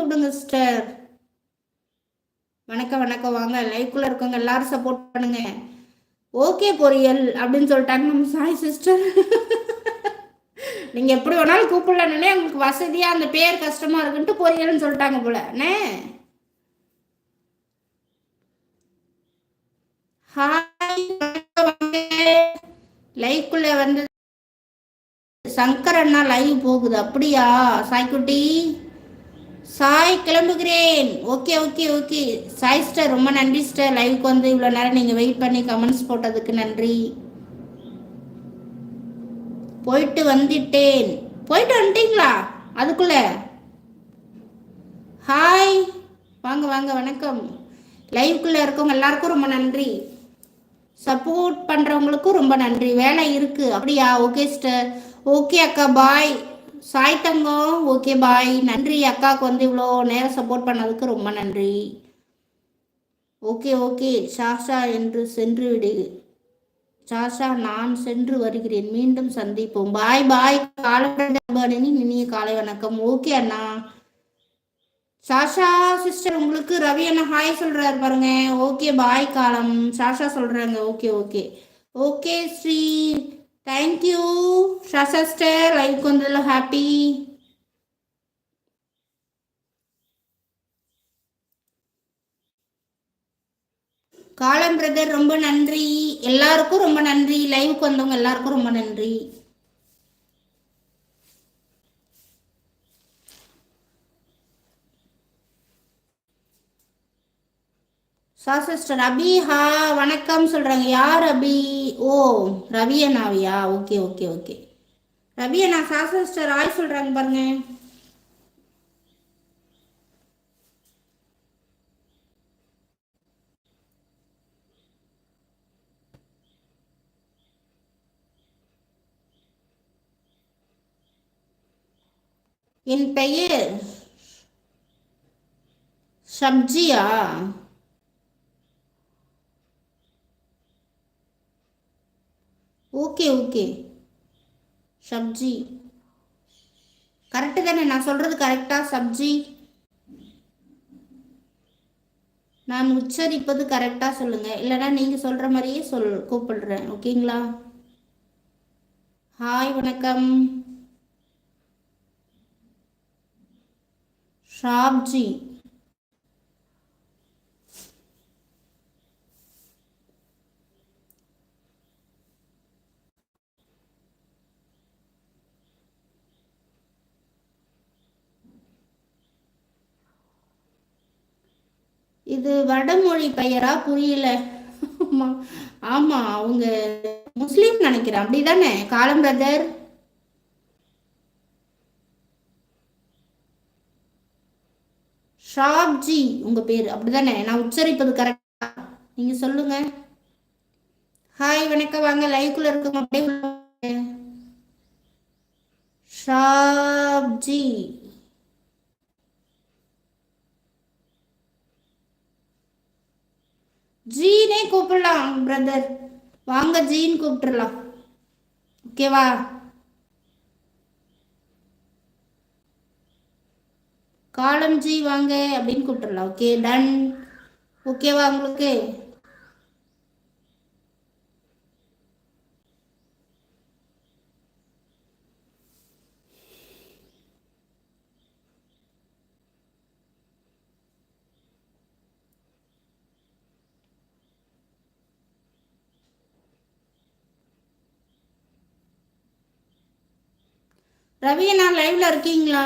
கூப்பிடுங்க சிஸ்டர் வணக்கம் வணக்கம். வாங்க லைக்குள்ள இருக்கவங்க எல்லாரும் சப்போர்ட் பண்ணுங்க. ஓகே பொரியல் அப்படின்னு சொல்லிட்டாங்க. நம்ம சாய் சிஸ்டர் நீங்க எப்படி வேணாலும் கூப்பிடலன்னே உங்களுக்கு வசதியா அந்த பேர் கஷ்டமா இருக்குன்ட்டு பொரியல்னு சொல்லிட்டாங்க போல. அண்ணே ஹாய் லைக்குள்ள வந்து சங்கர் அண்ணா லைவ் போகுது. அப்படியா சாய்க்குட்டி? Sai கிளம்புகிறேன். Okay okay okay. Sai star ரொம்ப நன்றி ஸ்டார் லைவுக்கு வந்து இவ்வளோ நேரம் நீங்கள் வெயிட் பண்ணி கமெண்ட்ஸ் போட்டதுக்கு நன்றி. போயிட்டு வந்துட்டேன். போயிட்டு வந்துட்டீங்களா? அதுக்குள்ள. ஹாய் வாங்க வாங்க வணக்கம். லைவ்க்குள்ள இருக்கவங்க எல்லாருக்கும் ரொம்ப நன்றி. சப்போர்ட் பண்ணுறவங்களுக்கும் ரொம்ப நன்றி. வேலை இருக்குது அப்படியா? ஓகே சிஸ்டர் ஓகே அக்கா. பாய் சாய் தங்கம். ஓகே பாய் நன்றி அக்காவுக்கு வந்து இவ்வளோ நேரம் சப்போர்ட் பண்ணதுக்கு ரொம்ப நன்றி. ஓகே ஓகே ஷாஷா என்று சென்று விடு. சாஷா நான் சென்று வருகிறேன். மீண்டும் சந்திப்போம். பாய் பாய் காலை இனிய காலை வணக்கம். ஓகே அண்ணா. சாஷா சிஸ்டர் உங்களுக்கு ரவி அண்ணா ஹாய் சொல்றாரு பாருங்க. ஓகே பாய் காலம். சாஷா சொல்றாங்க. Okay okay okay Sri. Thank you Sasha sister life வந்ததில் ஹாப்பி காலம் பிரதர் ரொம்ப நன்றி எல்லாருக்கும் ரொம்ப நன்றி லைவுக்கு வந்தவங்க எல்லாருக்கும் ரொம்ப நன்றி சாசஸ்டர் அபி ஹா வணக்கம் சொல்றாங்க யார் அபி ஓ ரவியனாவியா ஓகே ஓகே ஓகே ரவி அண்ணா சா சிஸ்டர் ஆய் சொல்றாங்க பாருங்க. என் பெயர் சப்ஜியா ஓகே ஓகே. சப்ஜி. கரெக்டு தானே நான் சொல்றது கரெக்டா சப்ஜி? நான் உச்சரிப்பது கரெக்டா சொல்லுங்க. இல்லைன்னா நீங்க சொல்ற மாதிரியே சொல் கூப்பிடுறேன். ஓகேங்களா? ஹாய் வணக்கம். ஷாப்ஜி. இது வடமொழி பெயரா புரியல. ஆமா அவங்க முஸ்லீம் நினைக்கிறேன். அப்படிதானே காலம் பிரதர் ஷாப்ஜி உங்க பேர். அப்படிதானே நான் உச்சரிப்பது கரெக்டா நீங்க சொல்லுங்க. ஹாய் வணக்கம். வாங்க லைவ்க்குள்ள இருக்கவங்க அப்படியே ஷாப்ஜி. ஜீனே கூப்பிடலாம் பிரதர் வாங்க ஜீன் கூப்பிட்டுடலாம். ஓகேவா காலம் ஜி வாங்க அப்படின்னு கூப்பிட்டுடலாம். ஓகே டன் ஓகேவா உங்களுக்கு? ரவி நான் லைவ்ல இருக்கீங்களா?